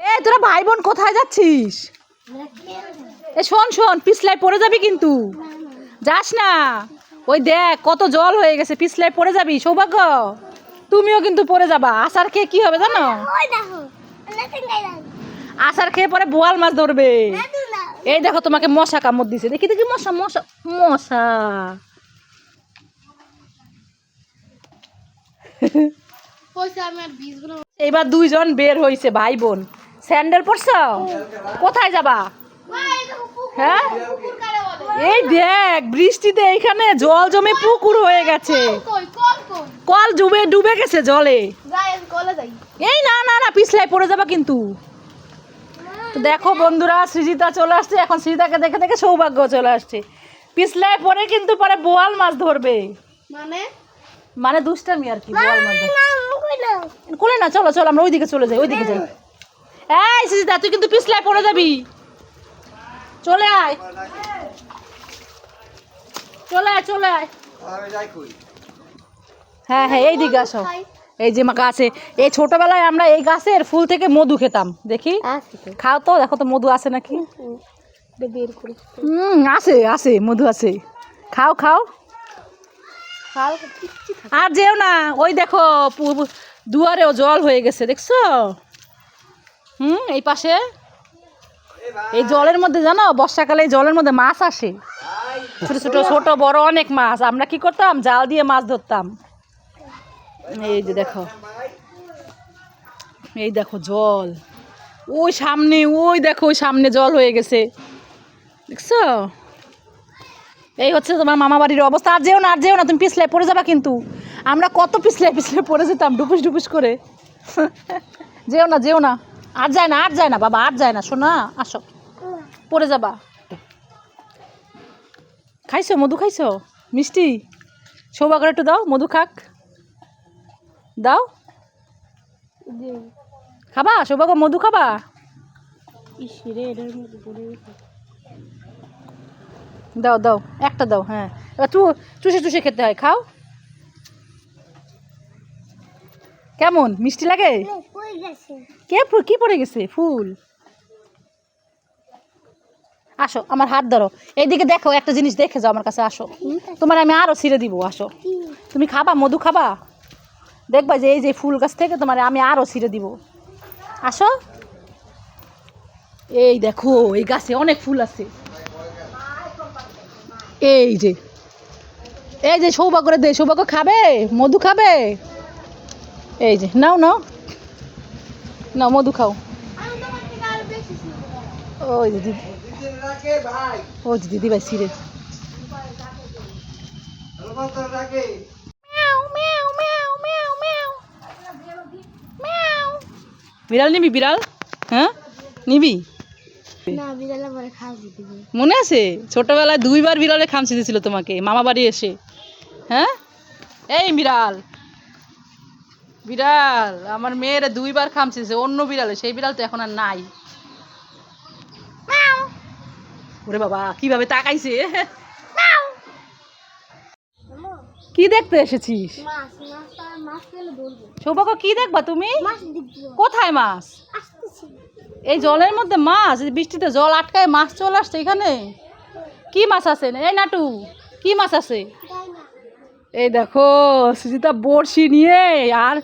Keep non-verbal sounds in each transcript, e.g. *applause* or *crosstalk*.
এ তোরা ভাই বোন কোথায় যাচ্ছিস? এ শোন শোন পিছলাই পড়ে যাবি কিন্তু। যাস না। ওই দেখ কত জল হয়ে গেছে পিছলাই পড়ে যাবি সৌভাগ্য। তুমিও কিন্তু পড়ে যাবা। আসার খেয়ে কি হবে জানো? আসার খেয়ে পরে বোয়াল মাছ ধরবে। এই দেখো তোমাকে মশা কামড় দিছে। দেখি দেখি মশা মশা মশা। এবার দুইজন বের হয়েছে ভাই বোন স্যান্ডেল পরছ? কোথায় যাবা? হ্যাঁ? এই দেখ বৃষ্টিতে এইখানে জল জমে পুকুর হয়ে গেছে। কল ডুবে ডুবে গেছে জলে। এই না না না পিছলাই পড়ে যাবা কিন্তু। তো দেখো বন্ধুরা সৃজিতা চলে আসছে। এখন সৃজিতাকে দেখে দেখে সৌভাগ্য চলে আসছে। পিছলায় পরে কিন্তু পরে বোয়াল মাছ ধরবে। মানে? মানে দুষ্টামি আর কি বোয়াল মাছ কোলে না চলো চলো আমরা ওইদিকে চলে যাই ওইদিকে যাই। এই সৃজিতা তুই কিন্তু পিছলায় পড়ে যাবি। চলে আয়। চলে আয় চলে আয়। হ্যাঁ হ্যাঁ এই দিকে আসো। এই যে গাছে এই ছোটবেলায় আমরা এই গাছের ফুল থেকে মধু খেতাম দেখি? খাও তো দেখো তো মধু আছে নাকি? হুম আছে আছে মধু আছে। খাও খাও। আর যেও না ওই দেখো দুয়ারেও জল হয়ে গেছে দেখছ? হুম, এই পাশে? এই জলের মধ্যে জানো, বর্ষাকালে জলের মধ্যে মাছ আসে। ছোট ছোট ছোট, বড় অনেক মাছ। আমরা কি করতাম? জাল দিয়ে মাছ ধরতাম। এই যে দেখো। এই দেখো জল। ওই সামনে, ওই দেখো, ওই সামনে জল হয়ে গেছে। দেখছ? এই হচ্ছে তোমার মামা বাড়ির অবস্থা। আর যেও না, আর যেও না, তুমি পিছলে পড়ে যাবা কিন্তু। আমরা কত পিছলে পিছলে পড়ে যেতাম, ডুপুস ডুপুস করে। *laughs* যেও না যেও না। আর যায় না আর যায় না বাবা আর যায় না শোনা আসো। পড়ে যাবা। খাইছো মধু খাইছো? মিষ্টি? সৌভাগ্য একটু দাও মধু খাক। দাও। খাবা সৌভাগ্য মধু খাবা? দাও দাও একটা দাও হ্যাঁ। এবার চুষে চুষে খেতে হয় খাও। কেমন? মিষ্টি লাগে? কে ফুল কি পড়ে গেছে? ফুল। আসো আমার হাত ধরো। এইদিকে দেখো একটা জিনিস দেখে যাও আমার কাছে আসো। তোমার আমি আরও ছিঁড়ে দিব আসো। তুমি খাবা মধু খাবা? দেখবা যে এই যে ফুল গাছ থেকে তোমার আমি আরও ছিঁড়ে দিব। আসো। এই দেখো এই গাছে অনেক ফুল আছে। এই যে এই যে সৌভাগ্য দে সৌভাগ্য খাবে? মধু খাবে? এই যে নাও নাও। নাও মধু খাও। ওই যে দিদি। ওই যে দিদি ভাই ছিঁড়ে বিড়াল নিবি বিড়াল? হ্যাঁ? নিবি? না মনে আছে? ছোটবেলায় দুইবার বিড়ালে খামচি দিয়েছিল তোমাকে মামা বাড়ি এসে। হ্যাঁ? এই বিড়াল। বিড়াল আমার মেয়েরা দুইবার খামচিছে অন্য বিড়ালে সেই বিড়াল তো এখন আর নাই। ওরে বাবা কীভাবে তাকাইছে? কি দেখতে এসেছিস? মাছ মাছ মাছ সৌভাগ্য কি দেখবা তুমি? কোথায় মাছ? এই জলের মধ্যে মাছ বৃষ্টিতে জল আটকায় মাছ চলে আসছে এখানে? কি মাছ আছে? এই নাটু কি মাছ আছে? এই দেখো সুজিতা বড়শি নিয়ে আর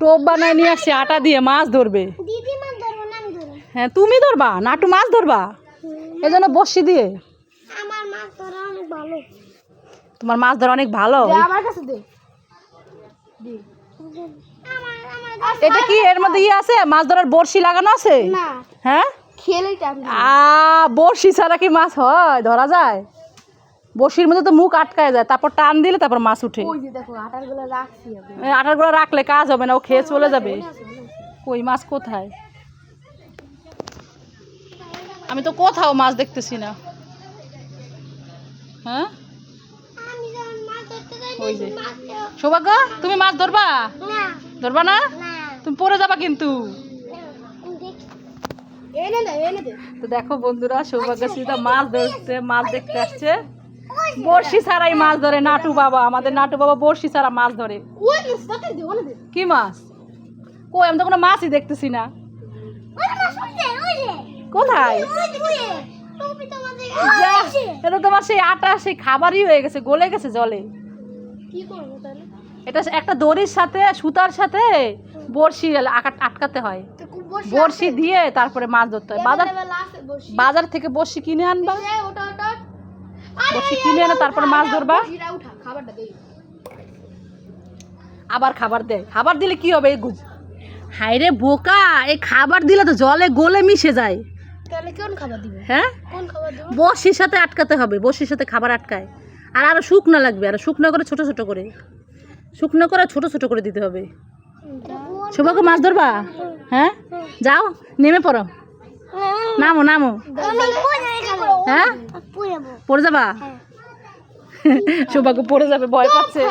টোপ বানায় নিয়ে আসছে আটা দিয়ে মাছ ধরবে। দিদি মাছ ধরবো না আমি ধরবো। হ্যাঁ তুমি ধরবা নাটু মাছ ধরবা? এই জন্য বড়শি দিয়ে। আমার মাছ ধরা অনেক ভালো। তোমার মাছ ধরা অনেক ভালো? আমার কাছে দে। আমার আমার এটা কি এর মধ্যে ইয়ে আছে? মাছ ধরার বড়শি লাগানো আছে? হ্যাঁ? খেলে টান আ বড়শি ছাড়া কি মাছ হয়? ধরা যায়? বড়শির মধ্যে তো মুখ আটকায় যায় তারপর টান দিলে তারপর মাছ উঠে। আটারগুলো রাখলে কাজ হবে না ও খেয়ে চলে যাবে। কই মাছ কোথায়? আমি তো কোথাও মাছ দেখতেছি না। হ্যাঁ? ওই যে। সৌভাগ্য তুমি মাছ ধরবা? ধরবা না? তুমি পড়ে যাবা কিন্তু। তো দেখো বন্ধুরা সৌভাগ্য সীতা মাছ ধরতে মাছ দেখতে আসছে। বড়শি ছাড়াই মাছ ধরে নাটু বাবা আমাদের নাটু বাবা বড়শি ছাড়া মাছ ধরে। কি মাছ? কই আমি তো কোনো মাছই দেখতেছি না। কোথায়? এটা তোমার সেই আটা সেই খাবারই হয়ে গেছে গলে গেছে জলে। কি এটা একটা দড়ির সাথে সুতার সাথে বড়শি আটকাতে হয়। বড়শি দিয়ে তারপরে মাছ ধরতে হয়। বাজার বাজার থেকে বড়শি কিনে আনবা। বড়শি কিনে এনে তারপর মাছ ধরবা। আবার খাবার দেয় খাবার দিলে কি হবে এই গুজ? হাইরে বোকা এই খাবার দিলে তো জলে গলে মিশে যায়। তাহলে কোন খাবার দিবে? হ্যাঁ? কোন খাবার দেবো? বড়শির সাথে আটকাতে হবে বড়শির সাথে খাবার আটকায়। আর আরও শুকনো লাগবে আর শুকনো করে ছোট ছোট করে। শুকনো করে ছোট ছোট করে দিতে হবে। সৌভাগ্য মাছ ধরবা? হ্যাঁ? যাও নেমে পড়ো। নামো নামো। হ্যাঁ? পড়ে যাবা? সৌভাগ্য পড়ে যাবে ভয় পাচ্ছে।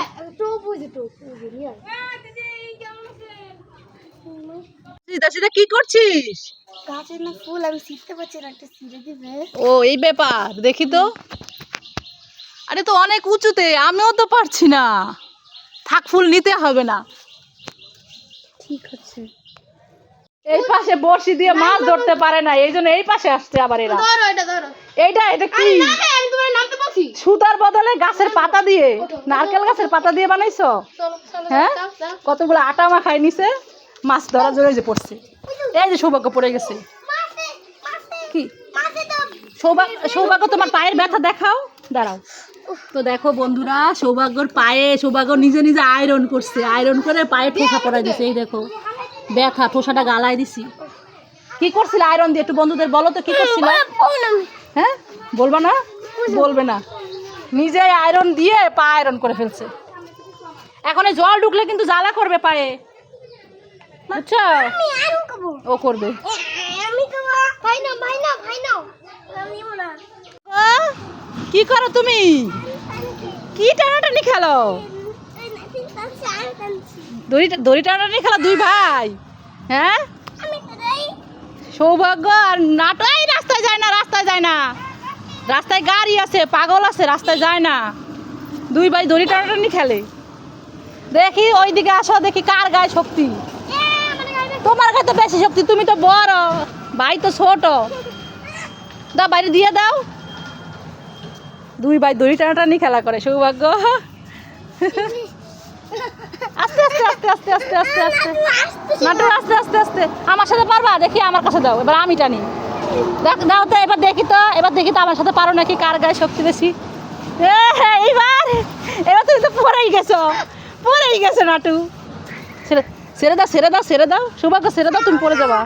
কি করছিস? ফুল আমি শিখতে পারছি না একটা দিবে। ও এই ব্যাপার দেখি তো। আরে তো অনেক উঁচুতে আমিও তো পারছি না। থাক ফুল নিতে হবে না। ঠিক আছে। এই পাশে বড়শি দিয়ে মাছ ধরতে পারে না এই জন্য এই পাশে আসছে আবার এরা। এটা এইটা এটা কি? সুতার বদলে গাছের পাতা দিয়ে নারকেল গাছের পাতা দিয়ে বানাইছো? হ্যাঁ। কতগুলো আটা মাখাই নিছে? মাছ ধরা জন্য যে পড়ছে। এই যে সৌভাগ্য পড়ে গেছে। কি? সৌভাগ্য সৌভাগ্য তোমার পায়ের ব্যথা দেখাও? দাঁড়াও। তো দেখো বন্ধুরা সৌভাগ্যর পায়ে সৌভাগ্য নিজে নিজে আয়রন করছে। আয়রন করে পায়ে ঠোসা পড়াই দিছে এই দেখো। ব্যথা ঠোসাটা গালায় দিছি কি করছিল আয়রন দিয়ে একটু বন্ধুদের বলো তো কি করছিল হ্যাঁ বলবা না বলবে না নিজে আয়রন দিয়ে পা আয়রন করে ফেলছে এখন এই জল ঢুকলে কিন্তু জ্বালা করবে পায়ে বুঝছ ও করবে কি করো তুমি কি টানাটানি খেলো দড়ি দড়ি টানাটানি খেলো, দুই ভাই। হ্যাঁ? সৌভাগ্য আর নাটো এই রাস্তায় যায় না, রাস্তায় যায় না। রাস্তায় গাড়ি আছে, পাগল আছে, রাস্তায় যায় না। দুই ভাই দড়ি টানাটানি খেলে। দেখি ওইদিকে আসো, দেখি কার গায়ে শক্তি। তোমার গায়ে তো বেশি শক্তি, তুমি তো বড়। ভাই তো ছোট। দাও, বাইরে দিয়ে দাও। দুই ভাই দড়ি টানাটানি খেলা করে, সৌভাগ্য। আস্তে আস্তে আস্তে আস্তে আস্তে আস্তে আস্তে। নাটু, আস্তে আস্তে আস্তে। আমার সাথে পারবা? দেখি আমার কাছে দাও। এবার আমি টানি। দাও তো, এবার দেখি তো, এবার দেখি তো আমার সাথে পারো নাকি, কার গায়ে শক্তি বেশি। এইবার! এবার তুমি তো পড়েই গেছো। পড়েই গেছো, নাটু। ছেড়ে দাও ছেড়ে দাও ছেড়ে দাও। সৌভাগ্য, ছেড়ে দাও, তুমি পড়ে যাবা।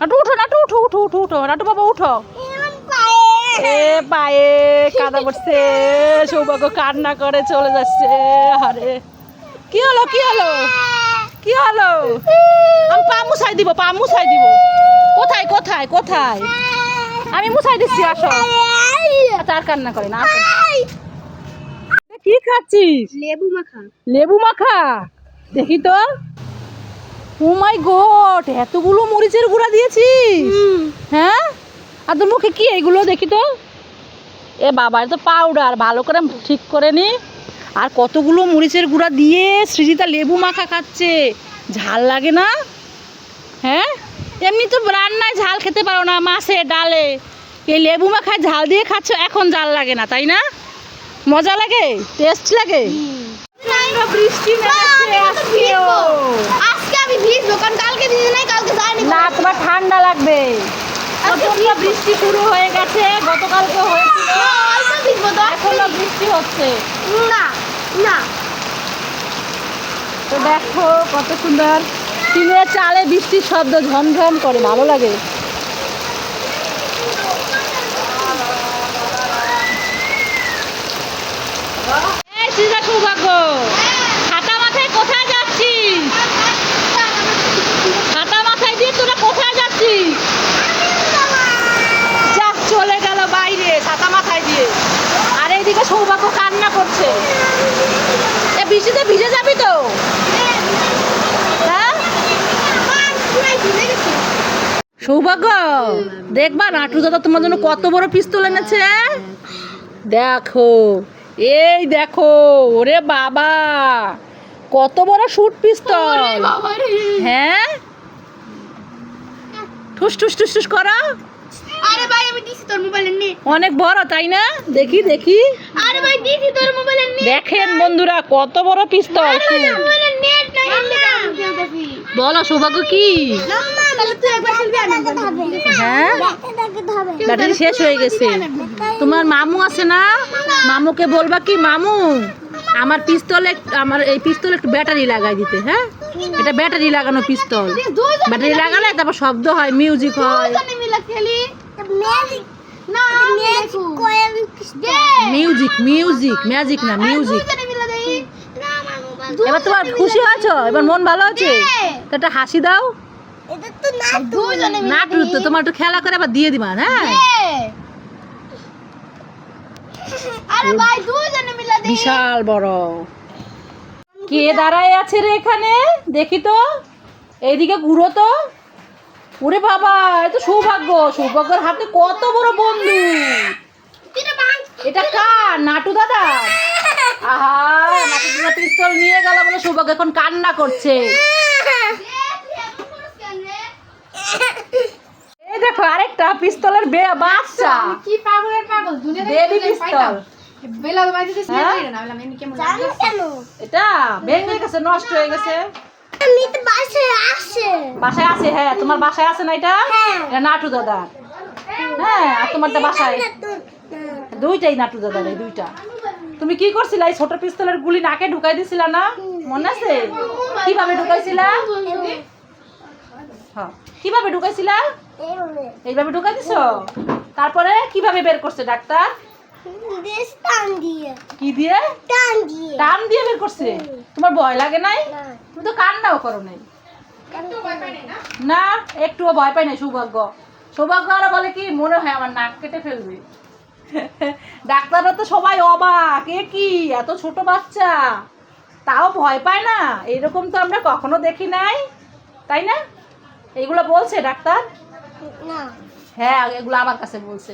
নাটু, উঠো নাটু, উঠো উঠো উঠো উঠো। নাটু বাবা, উঠো। এ পায়ে কাদা পড়ছে সৌভাগ্য কান্না করে চলে যাচ্ছে আরে। কি হলো কি হলো? কি হলো? আমি পা মুছাই দিব পা মুছাই দিব। কোথায় কোথায় কোথায়? আমি মুছাই দিচ্ছি আসো। তার কান্না করে না। কি খাচ্ছিস? লেবু মাখা। লেবু মাখা? দেখি তো। ও মাই গড এতগুলো মরিচের গুঁড়া দিয়েছিস? হ্যাঁ? আর তোর মুখে কি এইগুলো দেখি তো? এ বাবা এটা তো পাউডার ভালো করে ঠিক করে নি। আর কতগুলো মরিচের গুঁড়া দিয়ে সৃজিতা লেবু মাখা খাচ্ছে। ঝাল লাগে না? হ্যাঁ? এমনি তো রান্নায় ঝাল খেতে পারো না মাছে ডালে। এই লেবু মাখায় ঝাল দিয়ে খাচ্ছ এখন ঝাল লাগে না তাই না? মজা লাগে? টেস্ট লাগে? বৃষ্টি আজকে আমি ভিজবো কারণ কালকে ভিজে নাই কালকে যায়নি। না তোমার ঠান্ডা লাগবে। প্রচণ্ড বৃষ্টি শুরু হয়ে গেছে গতকালকে হয়েছিল। এখনও বৃষ্টি হচ্ছে। না না। তো দেখো কত সুন্দর। টিনের চালে বৃষ্টির শব্দ ঝমঝম করে ভালো লাগে। সৌভাগ্য ছাতা মাথায় কোথায় যাচ্ছিস? ছাতা মাথায় দিয়ে তোরা কোথায় যাচ্ছিস যা চলে গেল বাইরে ছাতা মাথায় দিয়ে এইদিকে সৌভাগ্য কান্না করছে। এ বৃষ্টিতে ভিজে যাবি তো? হ্যাঁ? সৌভাগ্য দেখবা নাটু দাদা তোমার জন্য কত বড় পিস্তল এনেছে। দেখো এই দেখো ওরে বাবা কত বড় শুট পিস্তল। হ্যাঁ? ঠুস ঠুস ঠুস ঠুস করো। আরে ভাই আমি দিছি তোর মোবাইলের নেট অনেক বড় তাই না? দেখি দেখি। আরে ভাই দিছি তোর মোবাইলের নেট দেখেন বন্ধুরা কত বড় পিস্তল মোবাইলের নেট নাই বলো সৌভাগ্য কি। হ্যাঁ? ব্যাটারি শেষ হয়ে গেছে। তোমার মামু আছে না? মামুকে বলবা কি মামু? আমার পিস্তলে আমার এই পিস্তলে একটু ব্যাটারি লাগাই দিতে হ্যাঁ? এটা ব্যাটারি লাগানো পিস্তল। ব্যাটারি লাগালে তারপর শব্দ হয় মিউজিক হয়। মিউজিক মিউজিক ম্যাজিক না মিউজিক এবার তোমার খুশি হয়েছো? এবার মন ভালো আছে তো একটা হাসি দাও। এটা তো না দুজনে মিলে নাটু তো তোমার একটু খেলা করে আবার দিয়ে দিবা হ্যাঁ? বিশাল বড়। কে দাঁড়ায় আছে রে এখানে? দেখি তো। এইদিকে ঘুরো তো। ওরে বাবা এ তো সৌভাগ্য। সৌভাগ্যের হাতে কত বড় বন্ধু। এটা কার? নাটু দাদা? আহা নাটু দাদা পিস্তল নিয়ে গেল বলে সৌভাগ্য এখন কান্না করছে। এই দেখো আরেকটা পিস্তলের বে- বাচ্চা। কি পাগলের পাগল? দুনিয়া বেবি পিস্তল। বেলা দিস হ্যাঁ? না? কেমন এটা ভেঙে গেছে নষ্ট হয়ে গেছে। বাসায় আছে হ্যাঁ তোমার বাসায় আছে না এটা? হ্যাঁ। এটা নাটু দাদা। হ্যাঁ আর তোমারটা বাসায়? দুইটাই নাটু দাদার এই দুইটা। তুমি কি করছিলা? এই ছোট পিস্তলের গুলি নাকে ঢুকাই দিছিলা না? মনে আছে? কীভাবে ঢুকাইছিলা? হ্যাঁ কীভাবে ঢুকাইছিলা? এইভাবে ঢুকাই দিছো? তারপরে কীভাবে বের করছে ডাক্তার? কি দিয়ে? টান দিয়ে। টান দিয়ে বের করছে? তোমার ভয় লাগে নাই? তুমি তো কান্নাও করো নাই। না? একটুও ভয় পাই না সৌভাগ্য। সৌভাগ্য আরও বলে কি মনে হয় আমার নাক কেটে ফেলবে। *laughs* ডাক্তাররা তো সবাই অবাক। এ কি এত ছোট বাচ্চা। তাও ভয় পায় না? এরকম তো আমরা কখনো দেখি নাই। তাই না? এগুলো বলছে ডাক্তার? হ্যাঁ এগুলো আমার কাছে বলছে।